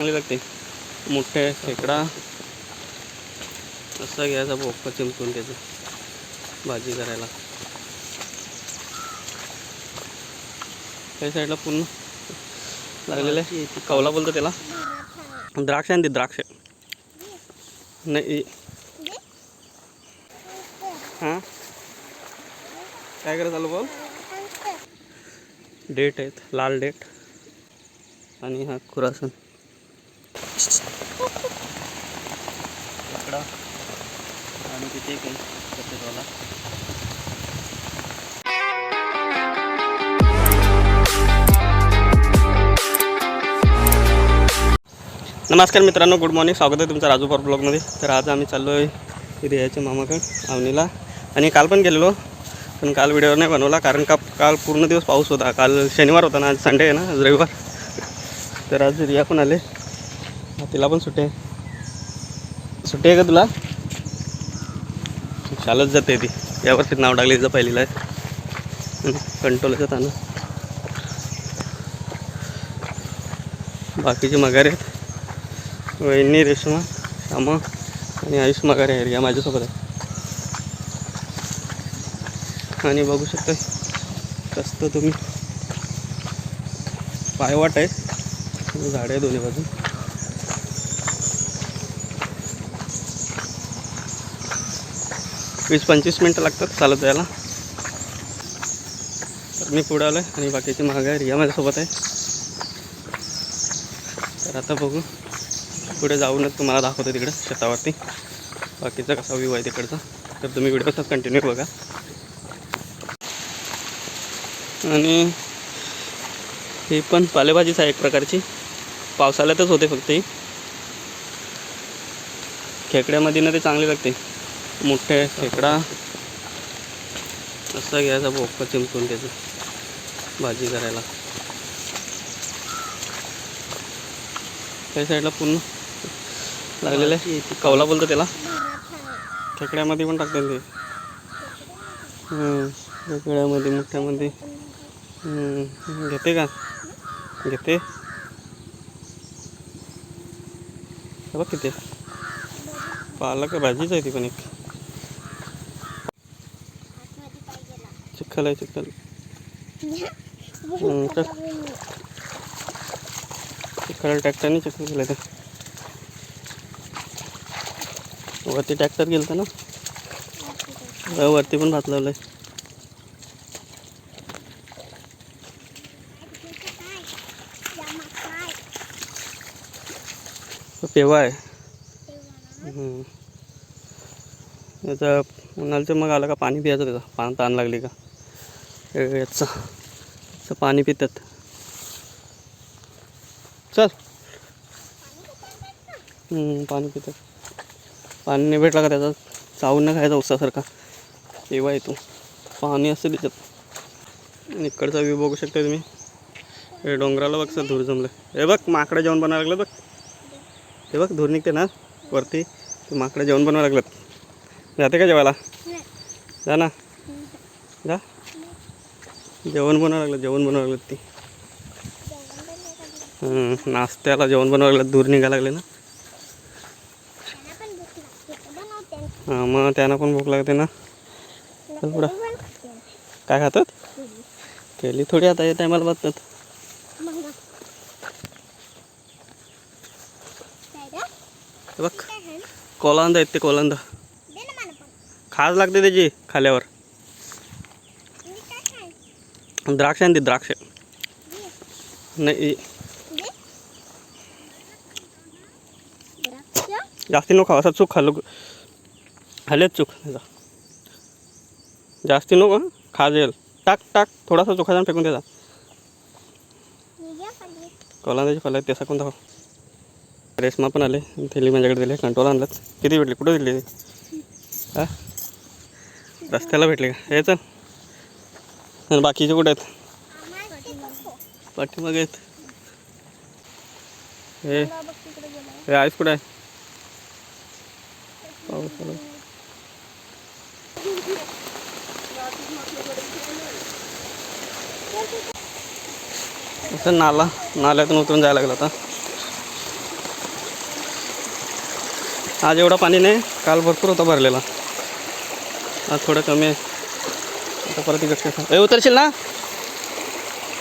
चांगली लागते. मोठे खेकडा. असा घ्यायचा बोक्का चिमटून त्याचं. भाजी करायला. त्या साईडला पूर्ण लागलेलं. आहे कवला बोलतो त्याला. द्राक्ष ना ते द्राक्ष. नाही. हां? काय करत आलो बोल डेट आहेत. लाल डेट. आणि हा खुरासन. इकडं. आणि तिथे काही आहे नमस्कार मित्रांनो गुड मॉर्निंग स्वागत आहे तुमचं राजू पॉर ब्लॉगमध्ये तर आज आम्ही चाललो आहे रियाच्या मामाकडे आवनीला. आणि काल पण गेलेलो पण काल व्हिडिओ नाही बनवला कारण का काल पूर्ण दिवस पाऊस होता. काल शनिवार होता ना आज संडे आहे ना आज रविवार. तर आज रिया पण आले. तिला पण सुट्टी आहे. सुट्टी आहे का तुला? शालच जाते ती. यावर्षी नाव टाकले तिचं पहिलीला. आहे कंट्रोलचं ताना. बाकीचे मगारे आहेत. वहिनी रेश्मा श्यामा आणि आयुष मगारे आहे. या माझ्यासोबत आहे. आणि बघू शकता कसं तुम्ही. पायवाट आहे. झाडे आहे दोन्ही बाजू वीस पंचवीस मिनटं लागतात चालत जायला. तर मी पुढे आलो आहे आणि बाकीची महाग आहे रिया माझ्यासोबत आहे. तर आता बघू. पुढे जाऊनच तुम्हाला दाखवतो तिकडं शेतावरती. बाकीचा कसा व्ह्यू आहे तिकडचा. तर तुम्ही व्हिडिओचाच कंटिन्यू बघा. आणि ही पण पालेभाजीच आहे एक प्रकारची. पावसाळ्यातच होते फक्त ही. खेकड्यामध्ये ना ते चांगली लागते. मोठे खेकडा. असा घ्यायचा बोक्का चिमटून त्याचं भाजी करायला. त्या साईडला पूर्ण लागलेलं आहे. कवला बोलतो त्याला. खेकड्यामध्ये पण टाकतात ते. खेकड्यामध्ये मोठ्यामध्ये. घेते का? घेते. बघ किती. पालक भाजीच आहे ती पण एक. चिखल आहे चिखल चल. चिखल ट्रॅक्टरने चिखल केलं ते. वरती ट्रॅक्टर गेलं ना? वरती पण भात लावलंय. तो पेवा आहे. याचा उन्हाळ्याचं मग आलं का पाणी प्यायचं त्याचं? पान ताण लागली का? याचं. पाणी पितात. चल. पाणी पितात. पाणी नाही भेटला का त्याचा? चावून न खायचा उसासारखा. पेवा येतो? पाणी असतं त्याच्यात आणि इकडचा व्ह्यू बघू शकता तुम्ही. हे डोंगराला बघ सर धूर जमलं हे बघ माकडं जेवण बनवायला लागलं बघ. हे बघ धूर निघते ना वरती. ते माकडं जेवण बनवायला लागलं जाते का जेवायला? जा ना. जा. जेवण बनवावं लागलं जेवण बनवायला लागलं ते. नाश्त्याला जेवण बनवावं लागलं दूर निघायला लागले ना. हां मग त्यांना पण भूक लागते ना. थोडा पुढं. काय खातात? केली थोडी आता या टायमाला बघतात बघ. कोलांदा आहेत ते कोलांदा. खाज लागते त्याची खाल्यावर. द्राक्ष ते द्राक्ष. नाही जास्ती नको असा चूक खाल्लो खालेच चूक त्याचा जास्ती नको. खाज येईल टाक टाक थोडासा चोखा जाऊन फेकून त्याचा कोलांदाची फल त्याचा कोण दाखव रेशमा पण आले थैली माझ्याकडे दिले कंट्रोल आणलंच. किती भेटले? कुठं दिले हा? रस्त्याला भेटले का? चल. आणि बाकीचे कुठे आहेत? पाठीमागे आहेत. हे हे आईस कुठं आहे? पाऊस असं नाला नाल्यातून उतरून जायला लागलं आता. आज एवढा पाणी नाही काल भरपूर होता भरलेला. आज थोडं कमी आहे. आता परत इकडचे उतरशील ना?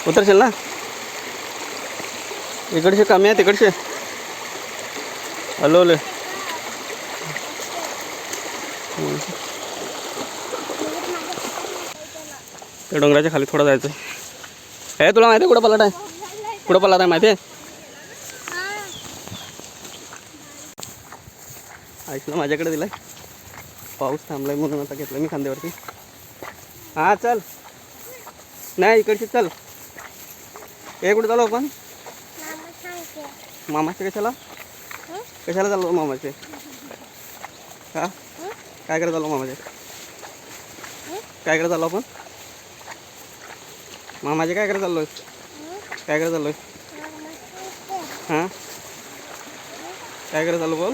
उतरशील ना? इकडचे कमी आहे तिकडचे हॅलो हॅलो डोंगराच्या खाली थोडं जायचं आहे तुला माहिती आहे कुठं पलाट आहे? कुठं पलाट आहे माहिती आहे? ऐकलं माझ्याकडे दिलाय. पाऊस थांबलाय म्हणून आता घेतलं मी खांद्यावरती. हां चल. नाही इकडची चल. हे कुठे चालू आपण. मामाचे कशाला? कशाला चाललो मामाचे? हां? काय करत चाललो मामाचे? काय करत चाललो आपण? मामाचे काय करत चाललोय? काय करत चाललोय? हां? काय करत चाललो बोल?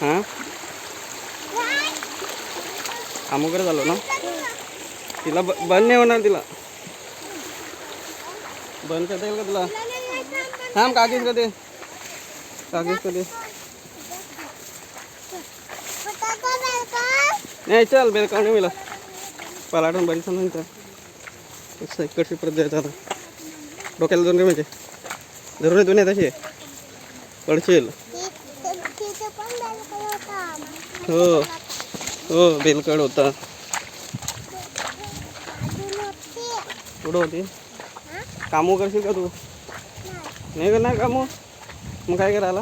हां? काम वगैरे झालो ना? तिला ब बंद नाही होणार तिला. बंद करता येईल का तुला? थांब का कागीज कधी का कधी नाही चल बेल नाही मिला पलाटून बरी समजून तर कसं इकडची परत द्यायचं आता. डोक्याला दोन म्हणजे. जरूर येतो नाही तशी. पडशील. हो. हो बेलकड होता. कुठं होती. कामं करशील का तू? नाही करणार कामं? मग काय करायला?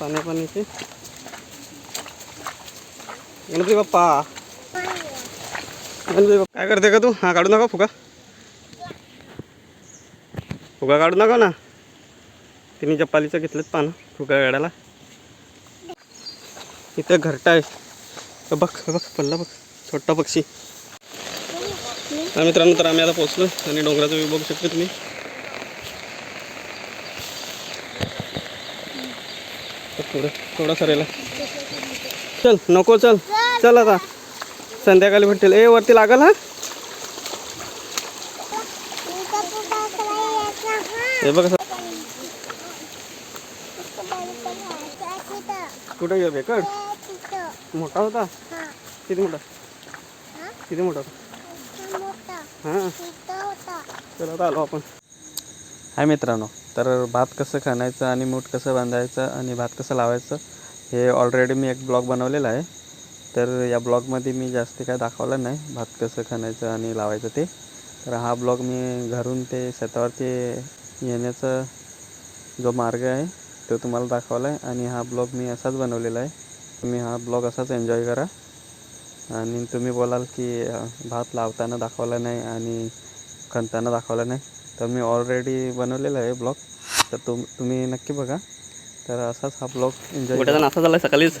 पाण्या पाण्याची गणपती बाप्पा. गणपती बाप्पा. काय करते का तू? हा काढू नका फुगा. फुगा काढू नका ना. तिने चपालीचं घेतलंच पानं फुगा काढायला. इथे घरटा आहे. बघ बघ पडला बघ. छोटा पक्षी. हा मित्रांनो तर आम्ही आता पोचलो आणि डोंगराचा व्ह्यू बघू शकतो तुम्ही. थोडं थोडा सरेला चल नको चल. चल आता. संध्याकाळी भेटेल. ए वरती लागल हा? हे बघा असं कुठं गेलं बेकड? मोठा होता? किती मोठा? किती मोठा होता? हां. आता आलो आपण. हाय मित्रांनो तर भात कसं खाण्याचं आणि मूठ कसं बांधायचं आणि भात कसं लावायचं हे ऑलरेडी मी एक ब्लॉग बनवलेला आहे. तर या ब्लॉगमध्ये मी जास्त काय दाखवलं नाही भात कसं खाण्याचं आणि लावायचं ते. तर हा ब्लॉग मी घरून ते शेतावरती येण्याचा जो मार्ग आहे तो तुम्हाला दाखवला आहे आणि हा ब्लॉग मी असाच बनवलेला आहे. तुम्ही हा ब्लॉग असाच एन्जॉय करा. आणि तुम्ही बोलाल की भात लावताना दाखवला नाही आणि खणताना दाखवला नाही. तर मी ऑलरेडी बनवलेला आहे ब्लॉग. तर तुम तुम्ही नक्की बघा. तर असाच हा ब्लॉग एन्जॉय नाश्ता झाला सकाळीच.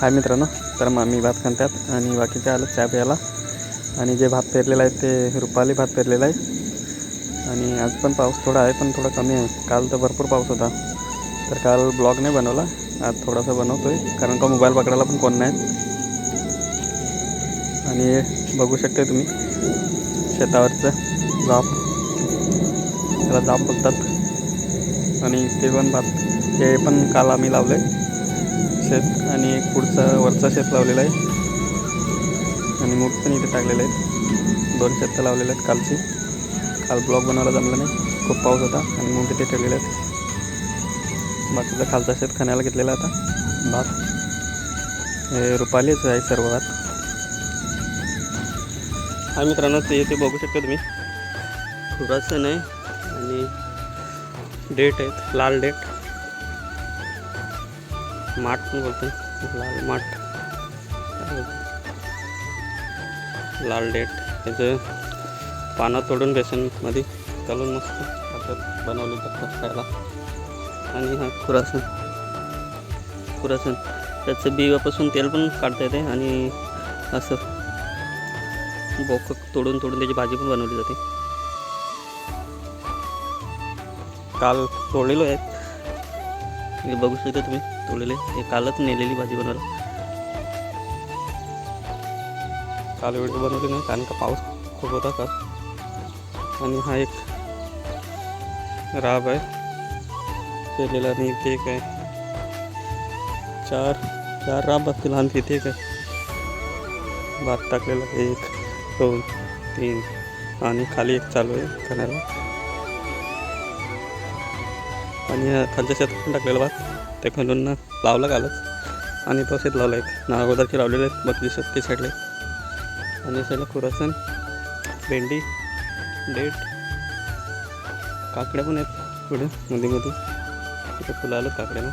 हाय मित्रांनो तर मामी भात खातात आणि बाकीचे आलं चहा प्यायला. आणि जे भात पेरलेलं आहे ते रुपाली भात पेरलेला आहे. आणि आज पण पाऊस थोडा आहे पण थोडा कमी आहे. काल तर भरपूर पाऊस होता. तर काल ब्लॉग नाही बनवला. आज थोडासा बनवतो आहे कारण का मोबाईल पकडायला पण कोण नाही आणि बघू शकता तुम्ही शेतावरचं जाप त्याला जाप बोलतात. आणि ते पण भात हे पण काल आम्ही लावलं. आहे शेत आणि एक पुढचं वरचं शेत लावलेलं आहे. आणि मूग पण इथे टाकलेलं आहे दोन शेत लावलेले आहेत कालची. काल ब्लॉग बनवायला जमला नाही. खूप पाऊस होता आणि मूठ ते ठेवलेले आहेत. बाकीचं खालचा शेत खाण्याला घेतलेला आता. भात हे रुपालीच आहे सर्व भात हा मित्रांनो ते ते बघू शकता तुम्ही. खुरासन आहे आणि डेट आहेत लाल डेट. माठ पण बोलतो लाल माठ. लाल डेट. त्याचं पानं तोडून बेसनमध्ये घालून मस्त असं बनवले जातात खायला. आणि हा खुरासन. खुरासन. त्याचं बिवापासून तेल पण काढता येते आणि असं बोक तोडून तोडून त्याची भाजी पण बनवली जाते. काल तोडलेलो आहेत हे बघू शकता तुम्ही तोडलेले. हे कालच नेलेली भाजी बनवलं काल व्हिडिओ बनवली नाही कारण का पाऊस खूप होता का आणि हा एक राब आहे. केलेला आणि इथे एक आहे. चार चार राब असतील आणि तिथे एक आहे. भात टाकलेला एक दोन तीन आणि खाली एक चालू आहे खाण्याला. आणि खालच्या शेतात पण टाकलेला भात. ते खणून लावला कालच आणि तो शेत लावला एक. नागोदरचे लावलेले आहेत बाकी शेत ते साईडला आणि साईडला खुरासन भेंडी डेट. काकड्या पण आहेत पुढे मध्ये मध्ये तिथं फुलं आलं काकड्यानं.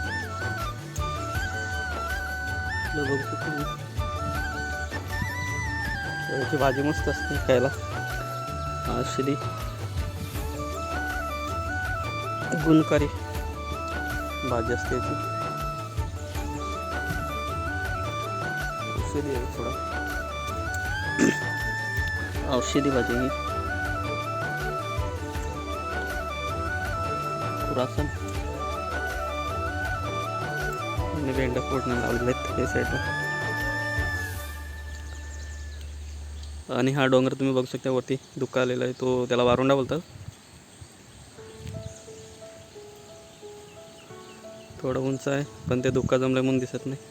बघू शकतो याची भाजी मस्त असते खायला. आशिली गुणकारी भाजी असते याची. औषधी आहे थोडा. औषधी भाजी ही. खुरासन आणि भेंडा फोडणं लावलेले आहेत हे साईडला आणि हा डोंगर तुम्ही बघू शकता वरती धुका आलेला आहे तो त्याला वारुंडा बोलतात. थोडं उंच आहे पण ते दुःख जमलं म्हणून दिसत नाही.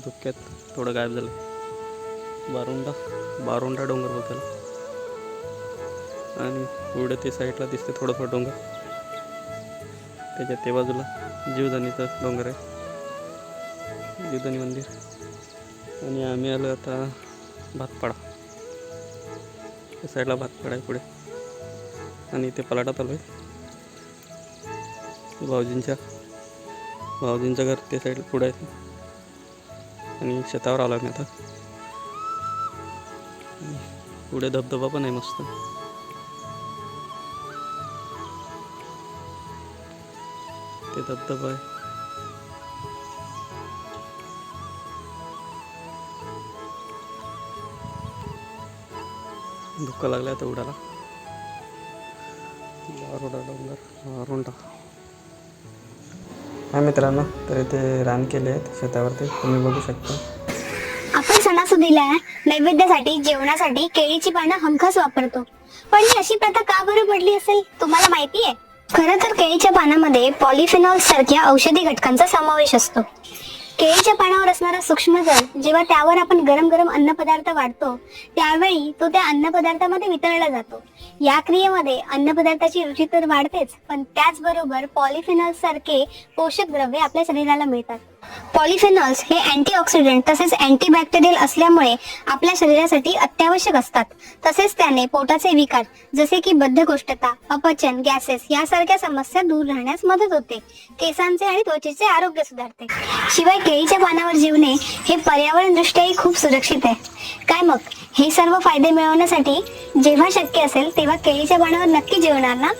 धुक्यात थोडं गायब झालं बारुंडा बारुंडा डोंगर बोलतात. आणि पुढे ते साईडला दिसते थोडं डोंगर. त्याच्या ते बाजूला जीवदानीचं डोंगर आहे. जीवदानी मंदिर. आणि आम्ही आलो आता भातपाडा. त्या साईडला भातपाडा आहे पुढे. आणि इथे पलाटात आलो आहे. भाऊजींच्या भाऊजींचं घर ते साईड पुढे आहे. आणि शेतावर आलो आम्ही आता. पुढे धबधबा पण आहे मस्त. ते धबधबा आहे धुक्का लागला आता उडाला डोंगर हा मित्रांनो तर इथे रान केले आहेत शेतावरती. तुम्ही बघू शकता. आपण सणासुदीला नैवेद्यासाठी जेवणासाठी केळीची पानं हमखास वापरतो. पण ही अशी प्रथा का बरं पडली असेल? तुम्हाला माहिती आहे खरं तर केळीच्या पानामध्ये पॉलिफिनॉल सारख्या औषधी घटकांचा समावेश असतो. केळीच्या पानावर असणारा सूक्ष्मजल जेव्हा त्यावर आपण गरम गरम अन्नपदार्थ वाढतो त्यावेळी तो त्या अन्नपदार्थामध्ये वितळला जातो. या क्रियेमध्ये अन्नपदार्थाची रुची तर वाढतेच पण त्याचबरोबर पॉलिफिनॉल्स सारखे पोषक द्रव्ये आपल्या शरीराला मिळतात. पॉलिफेनॉल्स हे अँटीऑक्सिडंट तसेच अँटीबॅक्टेरियल असल्यामुळे आपल्या शरीरासाठी अत्यावश्यक असतात. तसेच त्याने पोटाचे विकार जसे की बद्धकोष्ठता अपचन गॅसेस यासारख्या समस्या दूर राहण्यास मदत होते. केसांचे आणि त्वचेचे आरोग्य सुधारते. शिवाय केळीच्या पानावर जीवने हे पर्यावरण दृष्ट्याही खूप सुरक्षित आहे. काय मग? हे सर्व फायदे मिळवण्यासाठी जेव्हा शक्य असेल तेव्हा केळीच्या पानावर नक्की जेवणार ना?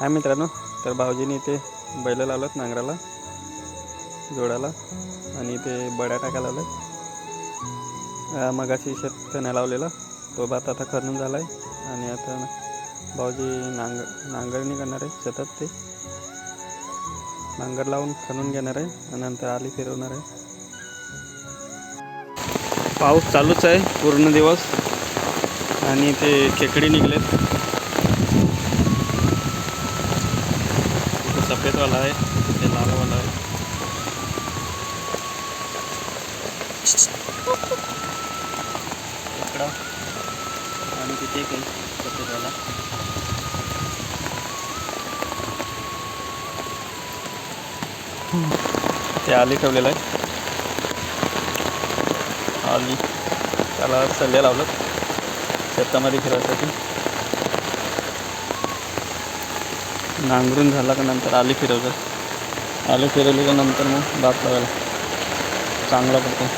हा मित्रांनो तर भाऊजीने इथे बैल लावलं नांगराला जोडाला आणि ते बड्या टाकायला लावलं मगाशी शेत नाही लावलेला तो भात आता खणून झाला आहे आणि आता भाऊजी नांग नांगरणी करणार आहे शेतात ते. नांगर लावून खणून घेणार आहे आणि नंतर आली फिरवणार आहे. पाऊस चालूच आहे पूर्ण दिवस. आणि ते खेकडी निघलेत. सफेदवाला आहे ते लालवाला आहे. इकडं. आणि तिथे एक सफेदवाला ते आली ठेवलेलं आहे. आली. त्याला सल्ले लावलं. शेतामध्ये फिरायसाठी. नांगरून झाला का नंतर आली फिरवतात आली फिरवली का नंतर मग भात लावायला. चांगला पडतो.